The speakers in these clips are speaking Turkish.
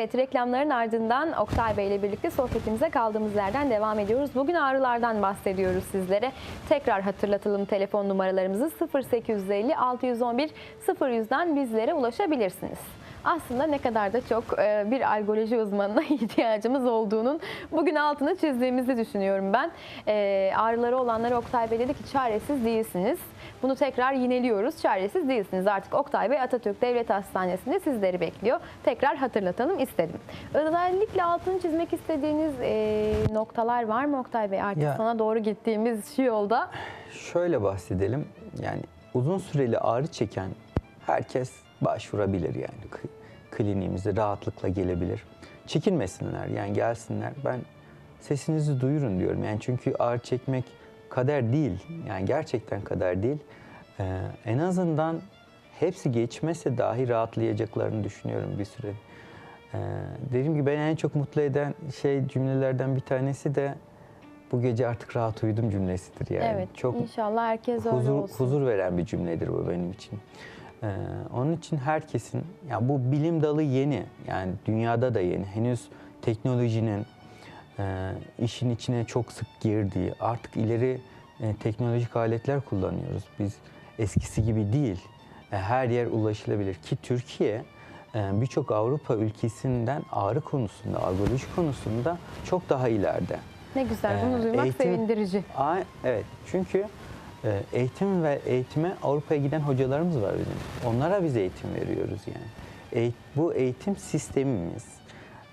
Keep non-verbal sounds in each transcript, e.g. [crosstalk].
Evet reklamların ardından Oktay Bey ile birlikte sohbetimize kaldığımız yerden devam ediyoruz. Bugün ağrılardan bahsediyoruz sizlere. Tekrar hatırlatalım telefon numaralarımızı 0850 611 0100'den bizlere ulaşabilirsiniz. Aslında ne kadar da çok e, bir algoloji uzmanına [laughs] ihtiyacımız olduğunun bugün altını çizdiğimizi düşünüyorum ben. E, Ağrıları olanlara Oktay Bey dedi ki çaresiz değilsiniz. Bunu tekrar yineliyoruz. Çaresiz değilsiniz. Artık Oktay Bey Atatürk Devlet Hastanesi'nde sizleri bekliyor. Tekrar hatırlatalım istedim. Özellikle altını çizmek istediğiniz e, noktalar var mı Oktay Bey? Artık Ya- sana doğru gittiğimiz şu yolda. Şöyle bahsedelim. Yani uzun süreli ağrı çeken herkes başvurabilir yani. Kliniğimize rahatlıkla gelebilir. Çekinmesinler yani gelsinler. Ben sesinizi duyurun diyorum. Yani çünkü ağrı çekmek kader değil. Yani gerçekten kader değil. Ee, en azından hepsi geçmese dahi rahatlayacaklarını düşünüyorum bir süre. Ee, dediğim gibi beni en çok mutlu eden şey cümlelerden bir tanesi de bu gece artık rahat uyudum cümlesidir yani. evet Çok inşallah herkes öyle huzur, olsun. huzur veren bir cümledir bu benim için. Ee, onun için herkesin, ya bu bilim dalı yeni, yani dünyada da yeni. Henüz teknolojinin e, işin içine çok sık girdiği, artık ileri e, teknolojik aletler kullanıyoruz. Biz eskisi gibi değil, E, her yer ulaşılabilir ki Türkiye e, birçok Avrupa ülkesinden ağrı konusunda, algoloji konusunda çok daha ileride. Ne güzel bunu Ee, duymak eğitim- sevindirici. Aa, evet çünkü e, eğitim ve eğitime Avrupa'ya giden hocalarımız var bizim. Onlara biz eğitim veriyoruz yani. Bu eğitim sistemimiz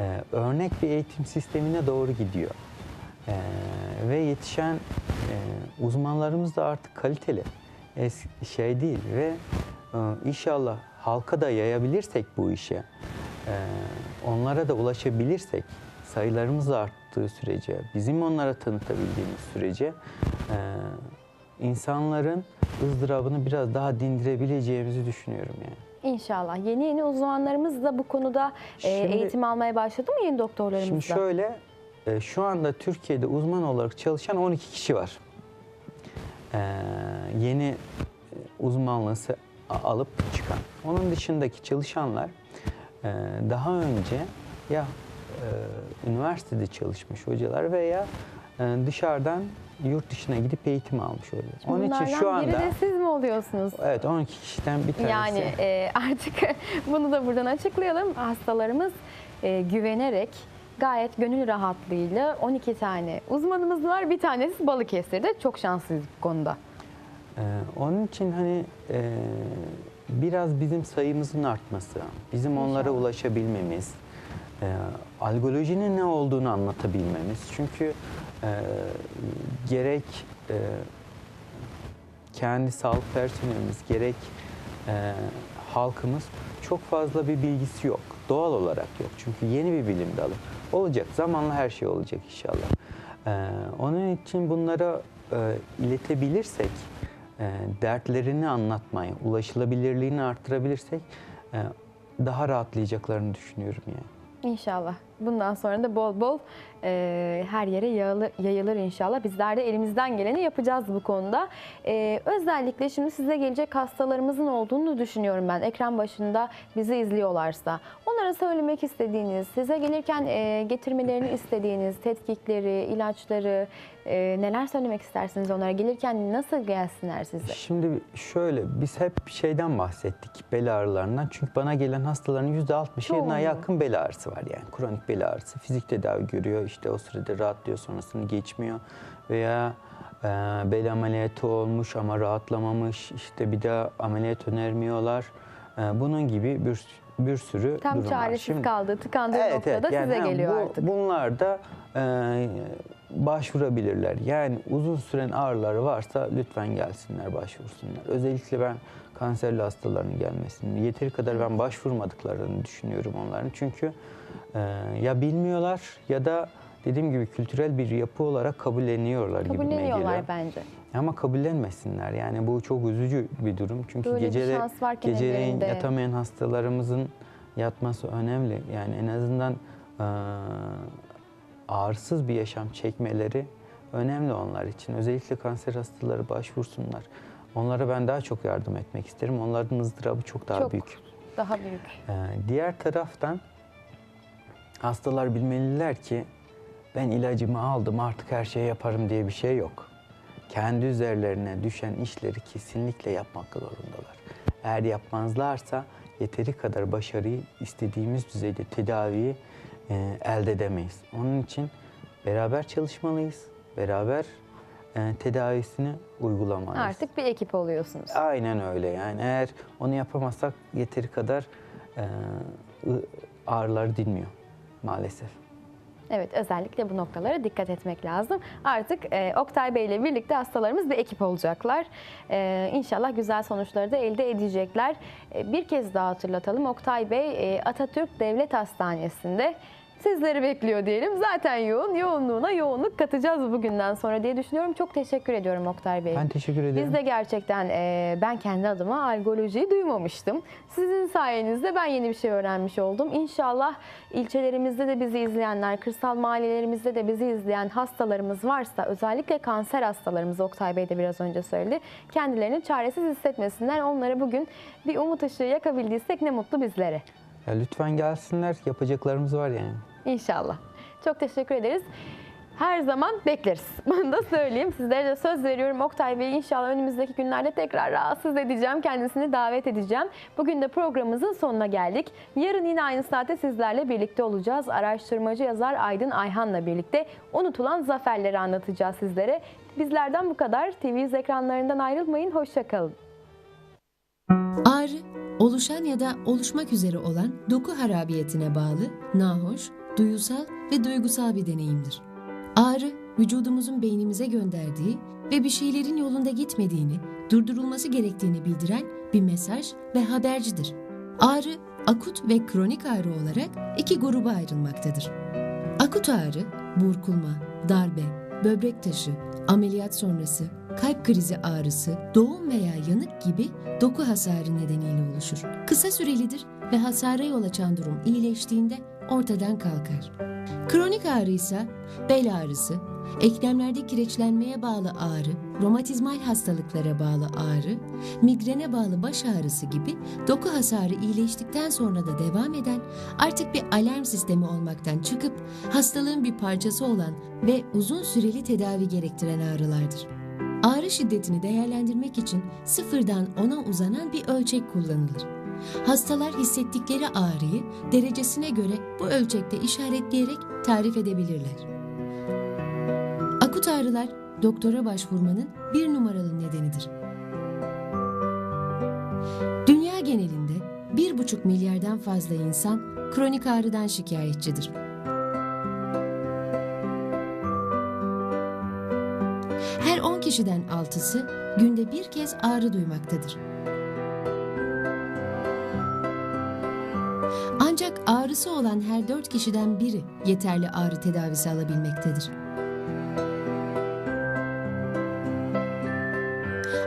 e, örnek bir eğitim sistemine doğru gidiyor. E, ve yetişen e, uzmanlarımız da artık kaliteli. Es şey değil ve inşallah halka da yayabilirsek bu işe, onlara da ulaşabilirsek, sayılarımız da arttığı sürece, bizim onlara tanıtabildiğimiz sürece insanların ızdırabını biraz daha dindirebileceğimizi düşünüyorum yani. İnşallah. Yeni yeni uzmanlarımız da bu konuda e, Şimdi- eğitim almaya başladı mı yeni doktorlarımız Şimdi şöyle, e, şu anda Türkiye'de uzman olarak çalışan 12 kişi var. E, yeni uzmanlığı alıp çıkan. Onun dışındaki çalışanlar daha önce ya üniversitede çalışmış hocalar veya dışarıdan yurt dışına gidip eğitim almış hocalar. Onun için şu Bunlardan biri anda de siz mi oluyorsunuz? evet 12 kişiden bir tanesi. Yani e, artık [laughs] bunu da buradan açıklayalım. Hastalarımız e, güvenerek gayet gönül rahatlığıyla 12 tane uzmanımız var. Bir tanesi Balıkesir'de. Çok şanslıyız bu konuda. Ee, onun için hani e, biraz bizim sayımızın artması, bizim onlara İnşallah. ulaşabilmemiz, e, algolojinin ne olduğunu anlatabilmemiz. Çünkü e, gerek e, kendi sağlık personelimiz, gerek e, halkımız çok fazla bir bilgisi yok. Doğal olarak yok. Çünkü yeni bir bilim dalı. Olacak. Zamanla her şey olacak inşallah. E, onun için bunlara e, iletebilirsek, e, dertlerini anlatmayı, ulaşılabilirliğini arttırabilirsek e, daha rahatlayacaklarını düşünüyorum yani. İnşallah. Bundan sonra da bol bol e, her yere yayılır, yayılır inşallah. Bizler de elimizden geleni yapacağız bu konuda. E, özellikle şimdi size gelecek hastalarımızın olduğunu düşünüyorum ben. Ekran başında bizi izliyorlarsa. Onlara söylemek istediğiniz, size gelirken e, getirmelerini istediğiniz tetkikleri, ilaçları e, neler söylemek istersiniz onlara? Gelirken nasıl gelsinler size? Şimdi şöyle biz hep şeyden bahsettik bel ağrılarından. Çünkü bana gelen hastaların %60'ına Çoğunluğu. yakın bel ağrısı var yani. Kronik bel ağrısı. Fizik tedavi görüyor. işte o sırada rahatlıyor sonrasını geçmiyor. Veya e, bel ameliyatı olmuş ama rahatlamamış. işte bir daha ameliyat önermiyorlar. E, bunun gibi bir, bir sürü Tam durum var. çaresiz Şimdi- kaldığı, tıkandığı noktada yani size ha, geliyor bu, artık. Bunlar da e, başvurabilirler. Yani uzun süren ağrıları varsa lütfen gelsinler, başvursunlar. Özellikle ben kanserli hastaların gelmesini, yeteri kadar ben başvurmadıklarını düşünüyorum onların. Çünkü e, ya bilmiyorlar ya da dediğim gibi kültürel bir yapı olarak kabulleniyorlar gibi Kabulleniyorlar geliyor. bence. Ama kabullenmesinler. Yani bu çok üzücü bir durum. Çünkü Böyle gecele, geceleyin ellerinde. yatamayan hastalarımızın yatması önemli. Yani en azından e, ağrısız bir yaşam çekmeleri önemli onlar için. Özellikle kanser hastaları başvursunlar. Onlara ben daha çok yardım etmek isterim. Onların ızdırabı çok daha Çok büyük. Daha büyük. Ee, diğer taraftan Hastalar bilmeliler ki ben ilacımı aldım artık her şeyi yaparım diye bir şey yok. Kendi üzerlerine düşen işleri kesinlikle yapmak zorundalar. Eğer yapmazlarsa yeteri kadar başarıyı istediğimiz düzeyde tedaviyi e, elde edemeyiz. Onun için beraber çalışmalıyız. Beraber e, tedavisini uygulamalıyız. Artık bir ekip oluyorsunuz. Aynen öyle yani eğer onu yapamazsak yeteri kadar e, ağrılar dinmiyor maalesef. Evet özellikle bu noktalara dikkat etmek lazım. Artık e, Oktay Bey ile birlikte hastalarımız bir ekip olacaklar. E, inşallah güzel sonuçları da elde edecekler. E, bir kez daha hatırlatalım. Oktay Bey e, Atatürk Devlet Hastanesi'nde sizleri bekliyor diyelim. Zaten yoğun, yoğunluğuna yoğunluk katacağız bugünden sonra diye düşünüyorum. Çok teşekkür ediyorum Oktay Bey. Ben teşekkür ederim. Biz de gerçekten e, ben kendi adıma algolojiyi duymamıştım. Sizin sayenizde ben yeni bir şey öğrenmiş oldum. İnşallah ilçelerimizde de bizi izleyenler, kırsal mahallelerimizde de bizi izleyen hastalarımız varsa özellikle kanser hastalarımız Oktay Bey de biraz önce söyledi. Kendilerini çaresiz hissetmesinler. Onlara bugün bir umut ışığı yakabildiysek ne mutlu bizlere. Ya lütfen gelsinler yapacaklarımız var yani. İnşallah. Çok teşekkür ederiz. Her zaman bekleriz. [laughs] Bunu da söyleyeyim. Sizlere de söz veriyorum. Oktay Bey'i inşallah önümüzdeki günlerde tekrar rahatsız edeceğim. Kendisini davet edeceğim. Bugün de programımızın sonuna geldik. Yarın yine aynı saatte sizlerle birlikte olacağız. Araştırmacı yazar Aydın Ayhan'la birlikte unutulan zaferleri anlatacağız sizlere. Bizlerden bu kadar. TV ekranlarından ayrılmayın. Hoşçakalın. Ağrı, oluşan ya da oluşmak üzere olan doku harabiyetine bağlı, nahoş, duyusal ve duygusal bir deneyimdir. Ağrı, vücudumuzun beynimize gönderdiği ve bir şeylerin yolunda gitmediğini, durdurulması gerektiğini bildiren bir mesaj ve habercidir. Ağrı, akut ve kronik ağrı olarak iki gruba ayrılmaktadır. Akut ağrı, burkulma, darbe, böbrek taşı, ameliyat sonrası, kalp krizi ağrısı, doğum veya yanık gibi doku hasarı nedeniyle oluşur. Kısa sürelidir ve hasara yol açan durum iyileştiğinde ortadan kalkar. Kronik ağrı ise bel ağrısı, eklemlerde kireçlenmeye bağlı ağrı, romatizmal hastalıklara bağlı ağrı, migrene bağlı baş ağrısı gibi doku hasarı iyileştikten sonra da devam eden artık bir alarm sistemi olmaktan çıkıp hastalığın bir parçası olan ve uzun süreli tedavi gerektiren ağrılardır. Ağrı şiddetini değerlendirmek için sıfırdan 10'a uzanan bir ölçek kullanılır. Hastalar hissettikleri ağrıyı derecesine göre bu ölçekte işaretleyerek tarif edebilirler. Akut ağrılar doktora başvurmanın bir numaralı nedenidir. Dünya genelinde 1,5 milyardan fazla insan kronik ağrıdan şikayetçidir. Her 10 kişiden 6'sı günde bir kez ağrı duymaktadır. Ağrısı olan her 4 kişiden biri yeterli ağrı tedavisi alabilmektedir.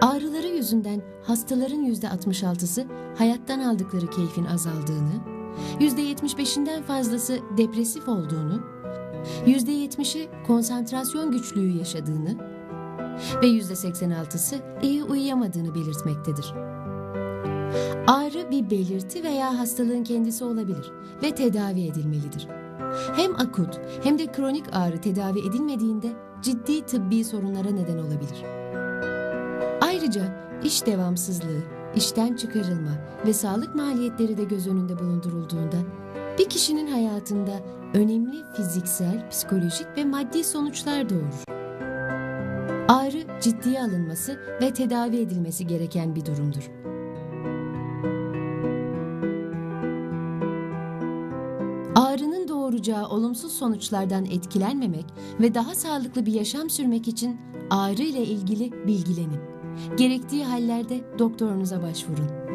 Ağrıları yüzünden hastaların %66'sı hayattan aldıkları keyfin azaldığını, %75'inden fazlası depresif olduğunu, %70'i konsantrasyon güçlüğü yaşadığını ve %86'sı iyi uyuyamadığını belirtmektedir. Ağrı bir belirti veya hastalığın kendisi olabilir ve tedavi edilmelidir. Hem akut hem de kronik ağrı tedavi edilmediğinde ciddi tıbbi sorunlara neden olabilir. Ayrıca iş devamsızlığı, işten çıkarılma ve sağlık maliyetleri de göz önünde bulundurulduğunda bir kişinin hayatında önemli fiziksel, psikolojik ve maddi sonuçlar doğurur. Ağrı ciddiye alınması ve tedavi edilmesi gereken bir durumdur. Ağrının doğuracağı olumsuz sonuçlardan etkilenmemek ve daha sağlıklı bir yaşam sürmek için ağrı ile ilgili bilgilenin. Gerektiği hallerde doktorunuza başvurun.